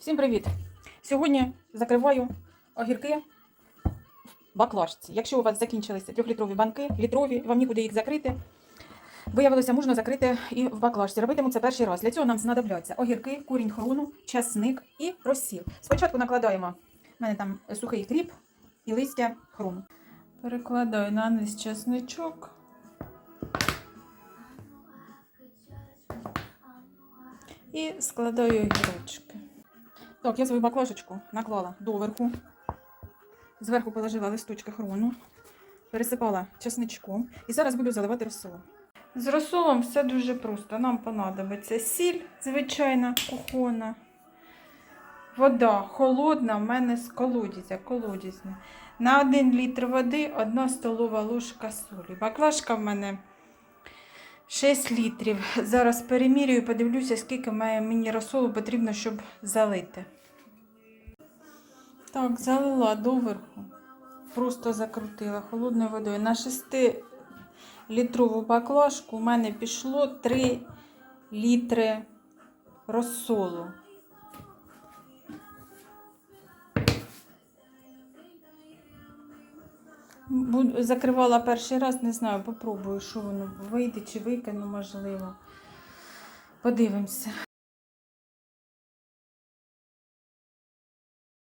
Всім привіт! Сьогодні закриваю огірки в баклажці. Якщо у вас закінчилися трьохлітрові банки, літрові, вам нікуди їх закрити. Виявилося, можна закрити і в баклажці. Робитиму це перший раз. Для цього нам знадобляться огірки, курінь хрону, часник і розсіл. Спочатку накладаємо, в мене там сухий кріп і листя хрону. Перекладаю на низ часничок. І складаю огірочки. Так, я свою баклажечку наклала доверху. Зверху положила листочки хрону, пересипала чесничком і зараз буду заливати розсолом. З розсолом все дуже просто. Нам понадобиться сіль, звичайна, кухона. Вода холодна, в мене з колодязя, колодязня. На 1 літр води 1 столова ложка солі. Баклажка в мене 6 літрів. Зараз перемірюю подивлюся, скільки має мені розсолу потрібно, щоб залити. Так, залила доверху. Просто закрутила холодною водою. На 6 літрову баклажку у мене пішло 3 літри розсолу. Закривала перший раз, не знаю, попробую, що воно вийде чи викину, можливо. Подивимося.